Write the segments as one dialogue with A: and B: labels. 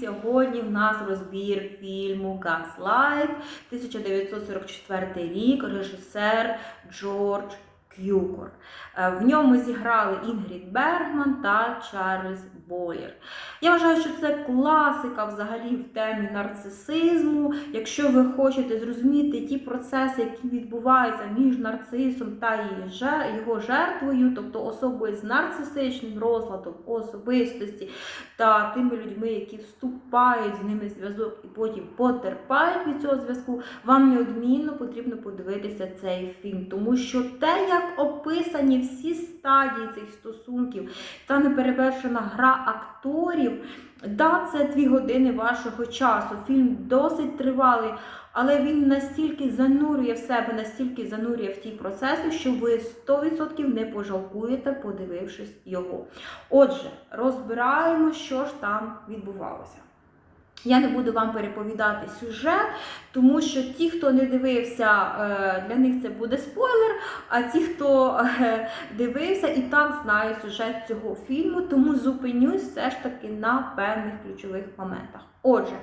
A: сьогодні в нас розбір фільму Gaslight 1944 рік, режисер Джордж К'юкор. Е, В ньому зіграли Інгрід Бергман та Чарльз Боєр. Я вважаю, що це класика взагалі в темі нарцисизму. Якщо ви хочете зрозуміти ті процеси, які відбуваються між нарцисом та його жертвою, тобто особою з нарцисичним розладом особистості та тими людьми, які вступають з ними в зв'язок і потім потерпають від цього зв'язку, вам неодмінно потрібно подивитися цей фільм, тому що те, як описані всі стадії цих стосунків та неперевершена гра акторів, да, це дві години вашого часу. Фільм досить тривалий, але він настільки занурює в себе, настільки занурює в ті процеси, що ви 100% не пожалкуєте, подивившись його. Отже, розбираємо, що ж там відбувалося. Я не буду вам переповідати сюжет, тому що ті, хто не дивився, е, для них це буде спойлер. А ті, хто е, дивився, і так знають сюжет цього фільму, тому зупинюсь все ж таки на певних ключових моментах. Отже,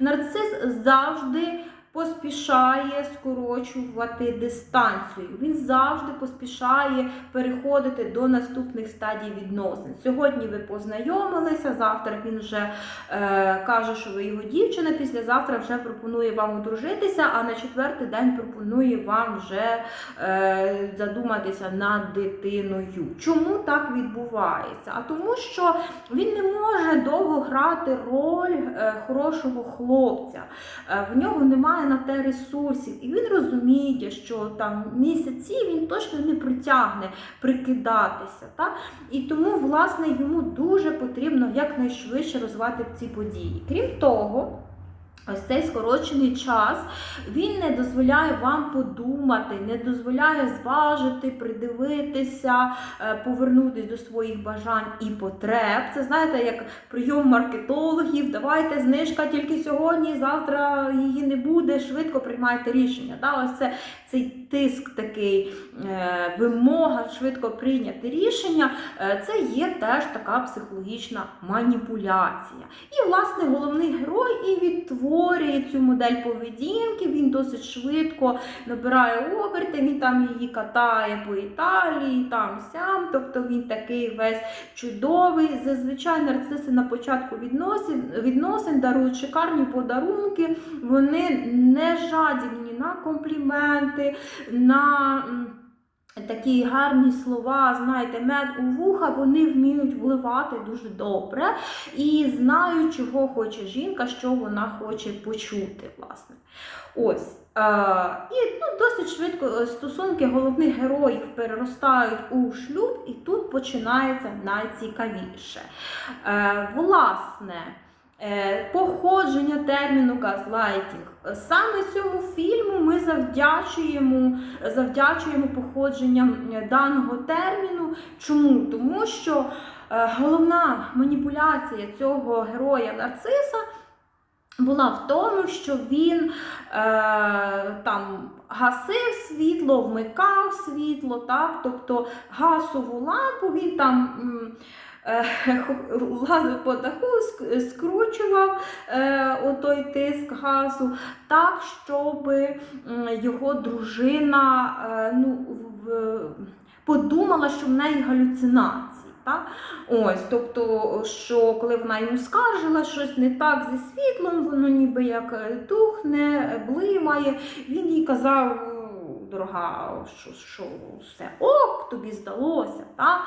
A: нарцис завжди поспішає скорочувати дистанцію. Він завжди поспішає переходити до наступних стадій відносин. Сьогодні ви познайомилися, завтра він вже е, каже, що ви його дівчина, післязавтра вже пропонує вам одружитися, а на четвертий день пропонує вам вже е, задуматися над дитиною. Чому так відбувається? А тому, що він не може довго грати роль е, хорошого хлопця. Е, в нього немає на те ресурсів, і він розуміє, що там місяці він точно не притягне прикидатися. Та? І тому, власне, йому дуже потрібно якнайшвидше розвивати ці події. Крім того, Ось цей скорочений час він не дозволяє вам подумати, не дозволяє зважити, придивитися, е, повернутися до своїх бажань і потреб. Це знаєте, як прийом маркетологів. Давайте знижка тільки сьогодні, завтра її не буде. Швидко приймайте рішення. Ось це цей тиск такий, е, вимога швидко прийняти рішення. е, Це є теж така психологічна маніпуляція. І, власне, головний герой і відтворює цю модель поведінки. Він досить швидко набирає оберти, він там її катає по Італії, там сям. Тобто він такий весь чудовий. Зазвичай нарциси на початку відносин, відносин дарують шикарні подарунки. Вони не жадібні на компліменти, на. Такі гарні слова, знаєте, мед у вуха, вони вміють вливати дуже добре і знають, чого хоче жінка, що вона хоче почути, власне. Ось. Е, і ну, досить швидко е, стосунки головних героїв переростають у шлюб, і тут починається найцікавіше. Е, власне, походження терміну газлайтінг. Саме цьому фільму ми завдячуємо, завдячуємо походженням е, даного терміну. Чому? Тому що е, головна маніпуляція цього героя нарциса була в тому, що він е, там гасив світло, вмикав світло, так? тобто газову лампу він там. м, е, Лазив по даху, скручував е, отой тиск газу так, щоб його дружина е, ну, подумала, що в неї галюцинації. Так? Ось, тобто, що коли вона йому скаржила щось не так зі світлом, воно ніби як е, тухне, блимає, він їй казав. Дорога, що, що все ок, тобі здалося. Та?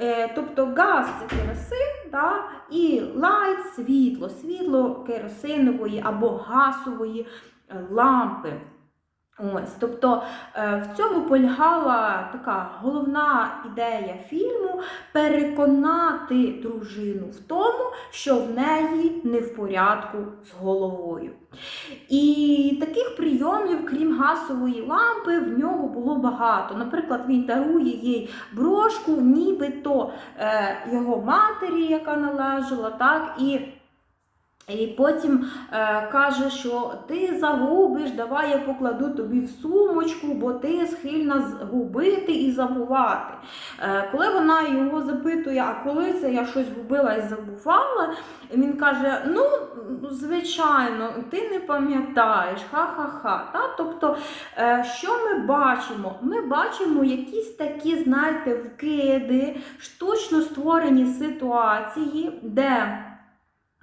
A: Е, тобто газ це керосин, та? і лайт світло, світло керосинової або газової лампи. Ось, тобто е, в цьому полягала така головна ідея фільму переконати дружину в тому, що в неї не в порядку з головою. І таких прийомів, крім газової лампи, в нього було багато. Наприклад, він дарує їй брошку, нібито е, його матері, яка належала, так, і І потім е, каже, що ти загубиш, давай я покладу тобі в сумочку, бо ти схильна згубити і забувати. Е, коли вона його запитує, а коли це я щось губила і забувала, він каже: Ну, звичайно, ти не пам'ятаєш, ха-ха-ха. Та? Тобто, е, що ми бачимо? Ми бачимо якісь такі, знаєте, вкиди, штучно створені ситуації, де.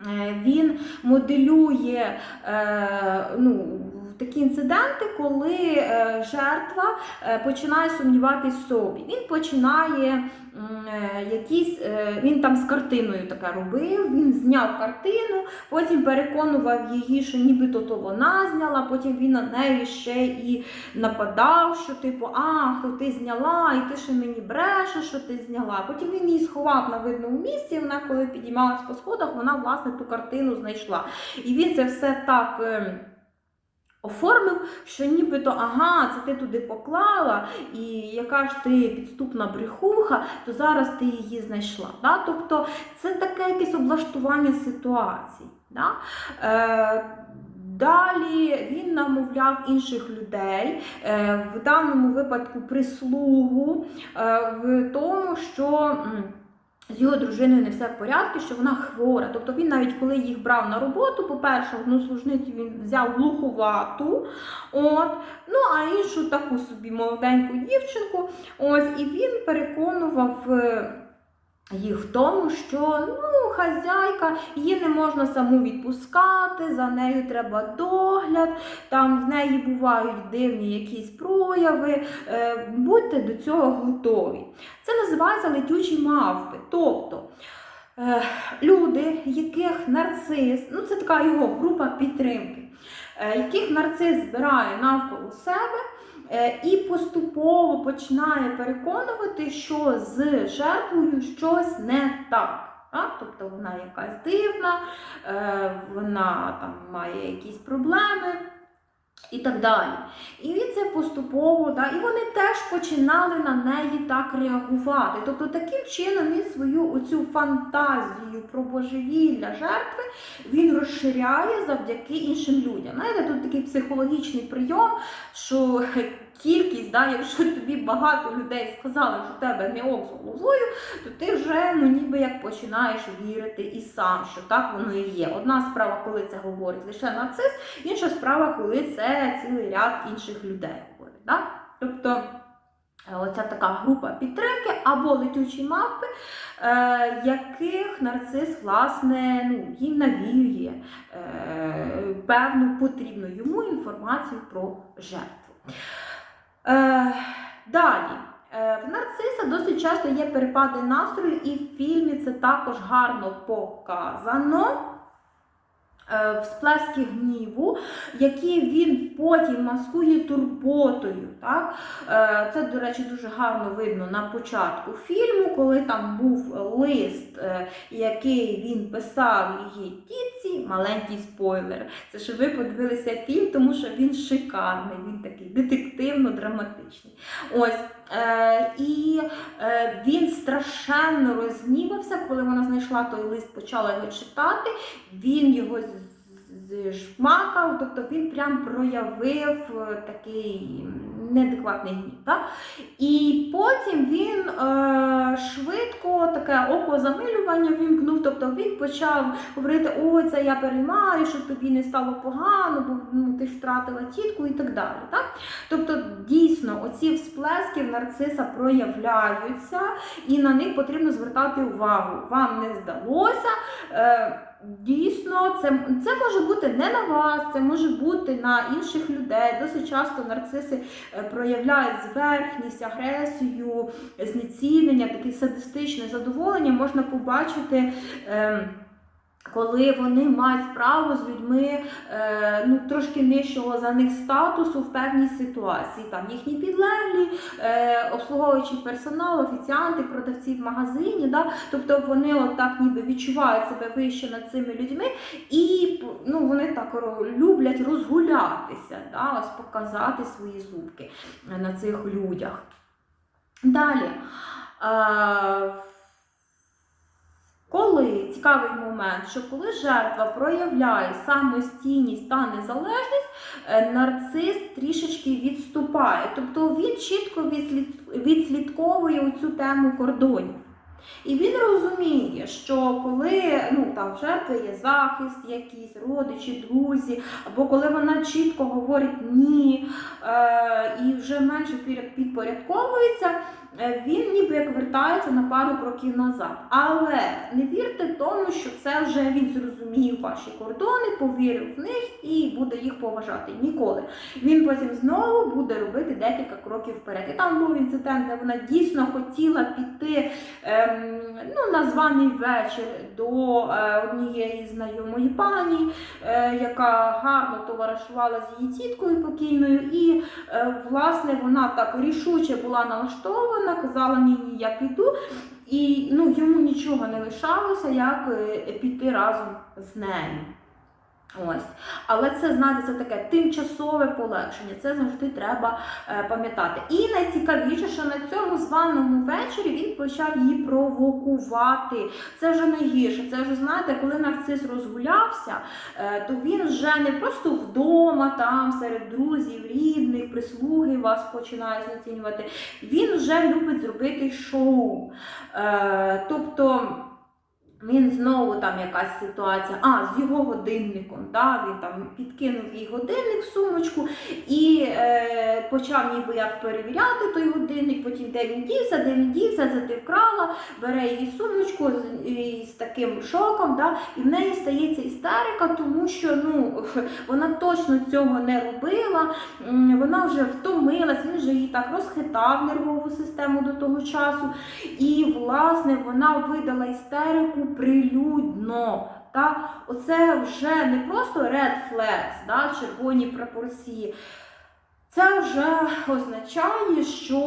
A: Е, Він моделює е, ну, такі інциденти, коли е, жертва е, починає сумніватись в собі. Він починає е, якісь, він там з картиною таке робив, він зняв картину, потім переконував її, що нібито то вона зняла, потім він на неї ще і нападав, що типу, а, то ти зняла, і ти ще мені брешеш, що ти зняла. Потім він її сховав на видному місці. Вона, коли підіймалась по сходах, вона власне ту картину знайшла. І він це все так. Оформив, що нібито ага, це ти туди поклала, і яка ж ти підступна брехуха, то зараз ти її знайшла. Да? Тобто це таке якесь облаштування ситуацій. Да? Е, Далі він намовляв інших людей, е, в даному випадку прислугу, е, в тому, що. З його дружиною не все в порядку, що вона хвора. Тобто він навіть коли їх брав на роботу, по-перше, одну служницю він взяв глуховату, от, ну а іншу таку собі молоденьку дівчинку. Ось, і він переконував. Їх в тому, що ну, хазяйка, її не можна саму відпускати, за нею треба догляд, там в неї бувають дивні якісь прояви. Е, будьте до цього готові. Це називається летючі мавпи. Тобто е, люди, яких нарцис, ну це така його група підтримки, е, яких нарцис збирає навколо себе. Е, І поступово починає переконувати, що з жертвою щось не так. А? Тобто вона якась дивна, е, вона там має якісь проблеми і так далі. І він це поступово, да, і вони теж починали на неї так реагувати. Тобто таким чином він свою оцю фантазію про божевілля жертви він розширяє завдяки іншим людям. Знаєте, тут такий психологічний прийом, що кількість, да, якщо тобі багато людей сказали, що в тебе ок з головою, то ти вже ну, ніби як починаєш вірити і сам, що так воно і є. Одна справа, коли це говорить лише нарцис, інша справа, коли це цілий ряд інших людей говорить. Да? Тобто е, оця така група підтримки або летючі мавпи, е, яких нарцис власне ну, їм навіює е, певну потрібну йому інформацію про жертву. Е, далі. Е, В нарциса досить часто є перепади настрою, і в фільмі це також гарно показано. Е, Всплески гніву, які він потім маскує турботою. Так? Е, Це, до речі, дуже гарно видно на початку фільму, коли там був лист, е, який він писав її тітці, маленький спойлер. Це щоб ви подивилися фільм, тому що він шикарний, він такий детективно-драматичний. Ось. Е, і е, він страшенно розгнівався, коли вона знайшла той лист, почала його читати. Він його зшмакав, тобто він прям проявив е, такий неадекватний гнів. Так? І потім він е, швидко таке окозамилювання вімкнув, тобто він почав говорити, ой, це я переймаю, щоб тобі не стало погано, бо ну, ти ж втратила тітку і так далі. Так? Тобто, дійсно, оці всплески в нарциса проявляються, і на них потрібно звертати увагу. Вам не здалося. Е, Дійсно, це, це може бути не на вас, це може бути на інших людей. Досить часто нарциси е, проявляють зверхність, агресію, знецінення, таке садистичне задоволення можна побачити. Е, коли вони мають справу з людьми е, ну, трошки нижчого за них статусу в певній ситуації, там їхні підлеглі, е, обслуговуючий персонал, офіціанти, продавці в магазині, да? тобто вони отак ніби відчувають себе вище над цими людьми, і ну, вони так люблять розгулятися, да? ось показати свої зубки на цих людях. Далі. Е, Коли цікавий момент, що коли жертва проявляє самостійність та незалежність, е, нарцис трішечки відступає. Тобто він чітко відслід- відслідковує цю тему кордонів. І він розуміє, що коли ну, там, в жертви є захист, якісь родичі, друзі, або коли вона чітко говорить ні е, і вже менше підпорядковується, він ніби як вертається на пару кроків назад. Але не вірте тому, що це вже він зрозумів ваші кордони, повірив в них і буде їх поважати. Ніколи. Він потім знову буде робити декілька кроків вперед. І там був інцидент, де вона дійсно хотіла піти ем, ну, на званий вечір до е, однієї знайомої пані, е, яка гарно товаришувала з її тіткою покійною, і е, власне вона так рішуче була налаштована, казала ні, ні, я піду. І ну, йому нічого не лишалося, як е, піти разом з нею. Ось. Але це, знаєте, це таке тимчасове полегшення, це завжди треба е, пам'ятати. І найцікавіше, що на цьому званому вечорі він почав її провокувати. Це вже найгірше. Це вже, знаєте, коли нарцис розгулявся, е, то він вже не просто вдома, там, серед друзів, рідних, прислуги вас починає знецінювати. Він вже любить зробити шоу. Е, тобто. Він знову там якась ситуація, а з його годинником. Да, він там підкинув їй годинник в сумочку і е, почав ніби як перевіряти той годинник, потім де він дівся, де він дівся, це ти вкрала, бере її сумочку з, і з таким шоком, да, і в неї стається істерика, тому що ну, вона точно цього не робила, вона вже втомилась, він вже її так розхитав нервову систему до того часу. І, власне, вона видала істерику прилюдно. Та оце вже не просто red flags, да, червоні прапорці. Це вже означає, що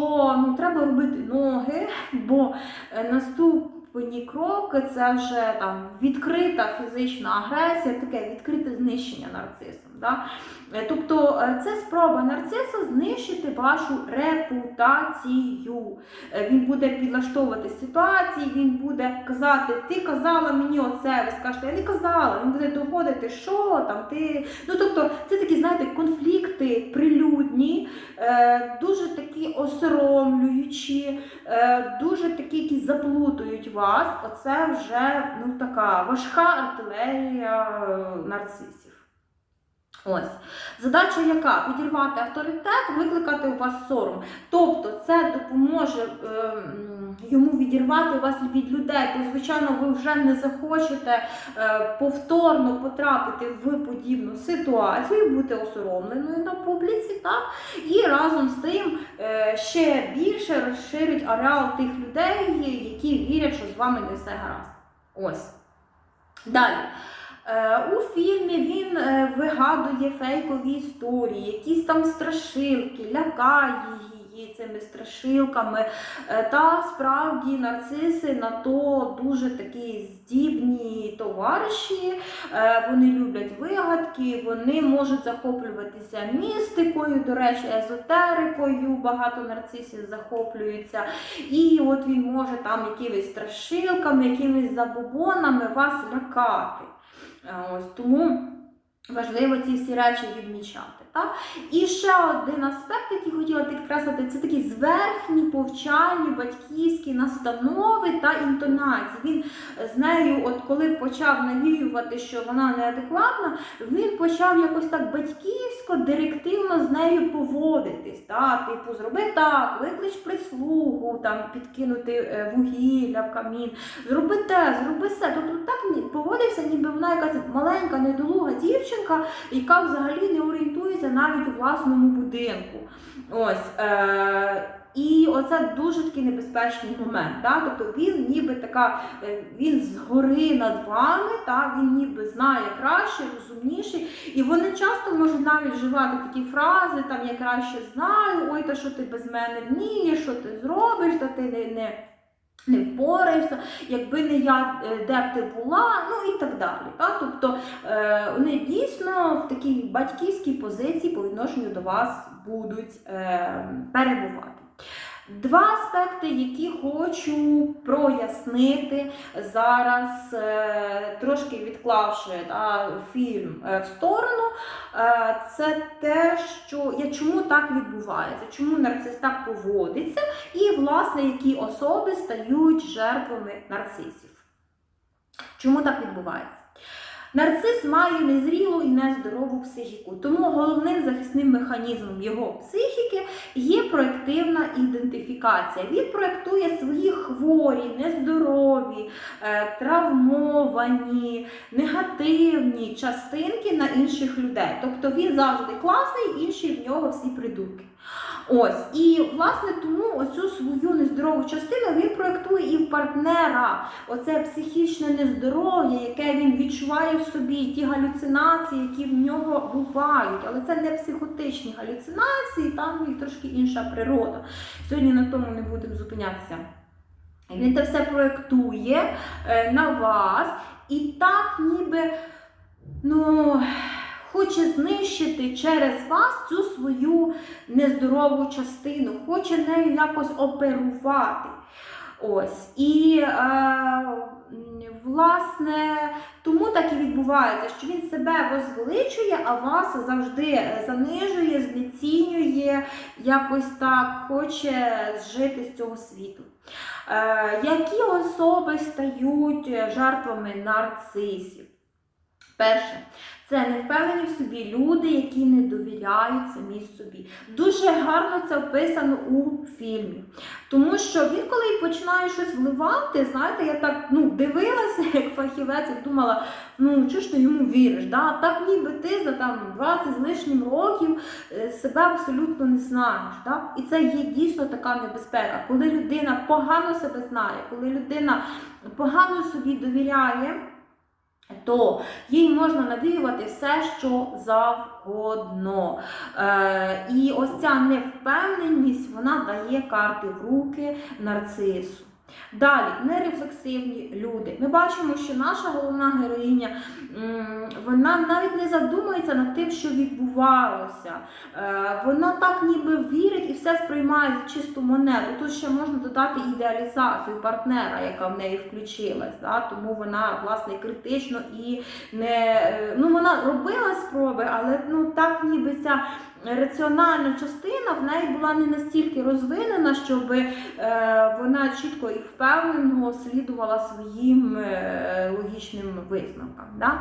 A: ну, треба робити ноги, бо е, наступні кроки це вже там відкрита фізична агресія, таке відкрите знищення нарцисом. Да? Е, Тобто е, це спроба нарциса знищити вашу репутацію. Е, Він буде підлаштовувати ситуації, він буде казати, ти казала мені оце, ви скажете, я не казала. Він буде доводити, що там ти. Ну тобто, це такі, знаєте, конфлікти прилюдні, дуже такі осоромлюючі, дуже такі, які заплутують вас. Оце вже ну така важка артилерія нарцисів. Ось. Задача яка? Підірвати авторитет, викликати у вас сором. Тобто це допоможе е, йому відірвати вас від людей, бо, звичайно, ви вже не захочете е, повторно потрапити в подібну ситуацію, бути осоромленою на публіці, так? І разом з тим е, ще більше розширить ареал тих людей, які вірять, що з вами не все гаразд. Ось. Далі. Е, У фільмі він е, вигадує фейкові історії, якісь там страшилки, лякає її цими страшилками. Е, Та справді нарциси на то дуже такі здібні товариші. Вони люблять вигадки, вони можуть захоплюватися містикою, до речі, езотерикою. Багато нарцисів захоплюються. І от він може там якимись страшилками, якимись забобонами вас лякати. Ось тому важливо ці всі речі відмічати. Так? І ще один аспект, який хотіла підкреслити, це такі зверхні повчальні батьківські настанови та інтонації. Він з нею, от коли почав навіювати, що вона неадекватна, він почав якось так батьківсько, директивно з нею поводитись. Так? Типу, зроби так, виклич прислугу, там, підкинути е, вугілля в камін, зроби те, зроби все. Тобто так поводився, ніби вона якась маленька, недолуга дівчинка, яка взагалі не орієнтується навіть у власному будинку. Ось. Е- і оце дуже такий небезпечний момент. Да? Тобто він ніби така, е, він згори над вами, та? він ніби знає краще, розумніший. І вони часто можуть навіть вживати такі фрази, там я краще знаю, ой, та що ти без мене вмієш, що ти зробиш, та ти не. не не впораєшся, якби не я, е, де б ти була, ну і так далі. Так? Тобто е, вони дійсно в такій батьківській позиції по відношенню до вас будуть е, перебувати. Два аспекти, які хочу прояснити зараз, е, трошки відклавши та, фільм е, в сторону, е, це те, що я чому так відбувається, чому нарцис так поводиться, і, власне, які особи стають жертвами нарцисів. Чому так відбувається? Нарцис має незрілу і нездорову психіку, тому головним захисним механізмом його психіки є проєктивна ідентифікація. Він проєктує свої хворі, нездорові, е, травмовані, негативні частинки на інших людей. Тобто він завжди класний, інші в нього всі придурки. Ось, і власне тому оцю свою нездорову частину він проєктує і в партнера. Оце психічне нездоров'я, яке він відчуває в собі, ті галюцинації, які в нього бувають. Але це не психотичні галюцинації, там їх трошки інша природа. Сьогодні на тому не будемо зупинятися. Він це все проєктує е, на вас, і так ніби, ну хоче знищити через вас цю свою нездорову частину, хоче нею якось оперувати. Ось. І, е, власне, тому так і відбувається, що він себе возвеличує, а вас завжди занижує, знецінює, якось так хоче зжити з цього світу. Е, які особи стають жертвами нарцисів? Перше, це невпевнені в собі люди, які не довіряють самі собі. Дуже гарно це описано у фільмі. Тому що він, коли починає щось вливати, знаєте, я так ну, дивилася, як фахівець, і думала, ну чого ж ти йому віриш? Да? Так ніби ти за там 20 з лишнім років е, себе абсолютно не знаєш. Да? І це є дійсно така небезпека, коли людина погано себе знає, коли людина погано собі довіряє то їй можна навіювати все, що завгодно. Е, І ось ця невпевненість вона дає карти в руки нарцису. Далі, нерефлексивні люди. Ми бачимо, що наша головна героїня вона навіть не задумується над тим, що відбувалося. Е, вона так ніби вірить і все сприймає за чисту монету. Тут ще можна додати ідеалізацію партнера, яка в неї включилась. Да? Тому вона власне критично і не е, ну вона робила спроби, але ну так ніби ця раціональна частина в неї була не настільки розвинена, щоб е, вона чітко і впевнено слідувала своїм е, логічним висновкам. Да?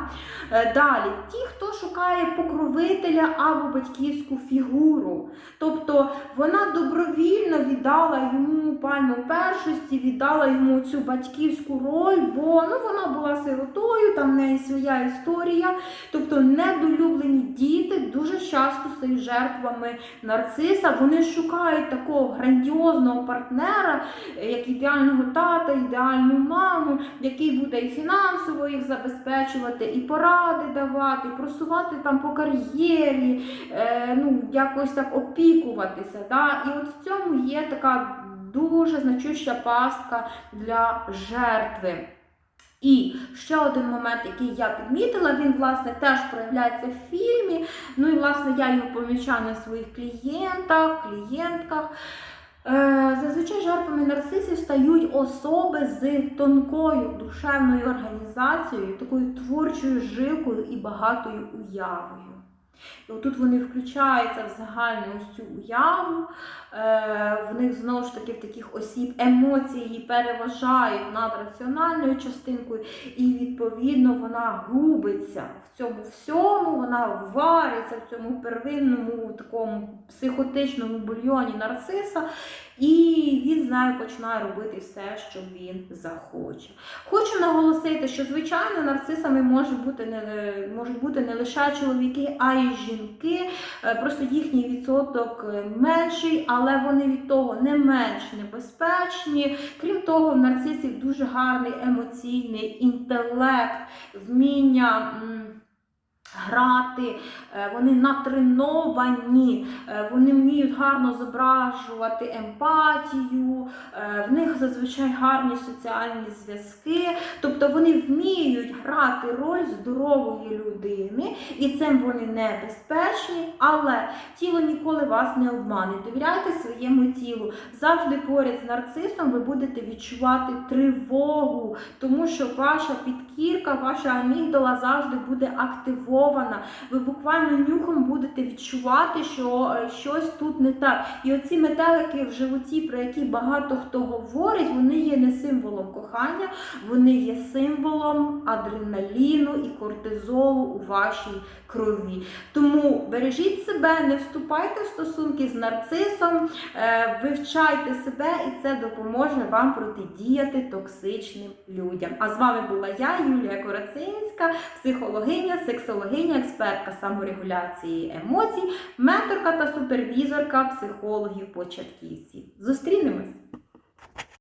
A: Е, далі, ті, хто шукає покровителя або батьківську фігуру, тобто вона добровільно віддала йому пальму першості, віддала йому цю батьківську роль, бо ну, вона була сиротою, там в неї своя історія. Тобто недолюблені діти дуже часто стають жертвами нарциса. Вони шукають такого грандіозного партнера, як ідеального тата, ідеальну маму, який буде і фінансово їх забезпечувати, і поради давати, просувати там по кар'єрі, е, ну, якось так опікуватися. Да? І от в цьому є така дуже значуща пастка для жертви. І ще один момент, який я підмітила, він, власне, теж проявляється в фільмі. Ну і, власне, я його помічаю на своїх клієнтах, клієнтках. Е, зазвичай жертвами нарцисів стають особи з тонкою душевною організацією, такою творчою жилкою і багатою уявою. І отут вони включаються в загальну ось цю уяву, е, в них знову ж таки в таких осіб емоції переважають над раціональною частинкою, і, відповідно, вона губиться в цьому всьому, вона вариться в цьому первинному такому психотичному бульйоні нарциса, і він з нею починає робити все, що він захоче. Хочу наголосити, що, звичайно, нарцисами можуть бути не, можуть бути не лише чоловіки, а й жінки. Е, Просто їхній відсоток е, менший, але вони від того не менш небезпечні. Крім того, в нарцисів дуже гарний емоційний інтелект, вміння. Грати, е, вони натреновані, е, вони вміють гарно зображувати емпатію, е, в них зазвичай гарні соціальні зв'язки, тобто вони вміють грати роль здорової людини, і цим вони небезпечні, але тіло ніколи вас не обмане. Довіряйте своєму тілу. Завжди поряд з нарцисом ви будете відчувати тривогу, тому що ваша підкірка, ваша амігдала завжди буде активована. Ви буквально нюхом будете відчувати, що е, щось тут не так. І оці метелики в животі, про які багато хто говорить, вони є не символом кохання, вони є символом адреналіну і кортизолу у вашій крові. Тому бережіть себе, не вступайте в стосунки з нарцисом, е, вивчайте себе, і це допоможе вам протидіяти токсичним людям. А з вами була я, Юлія Корацинська, психологиня, сексологиня, експертка саморегуляції емоцій, менторка та супервізорка психологів початківців. Зустрінемось!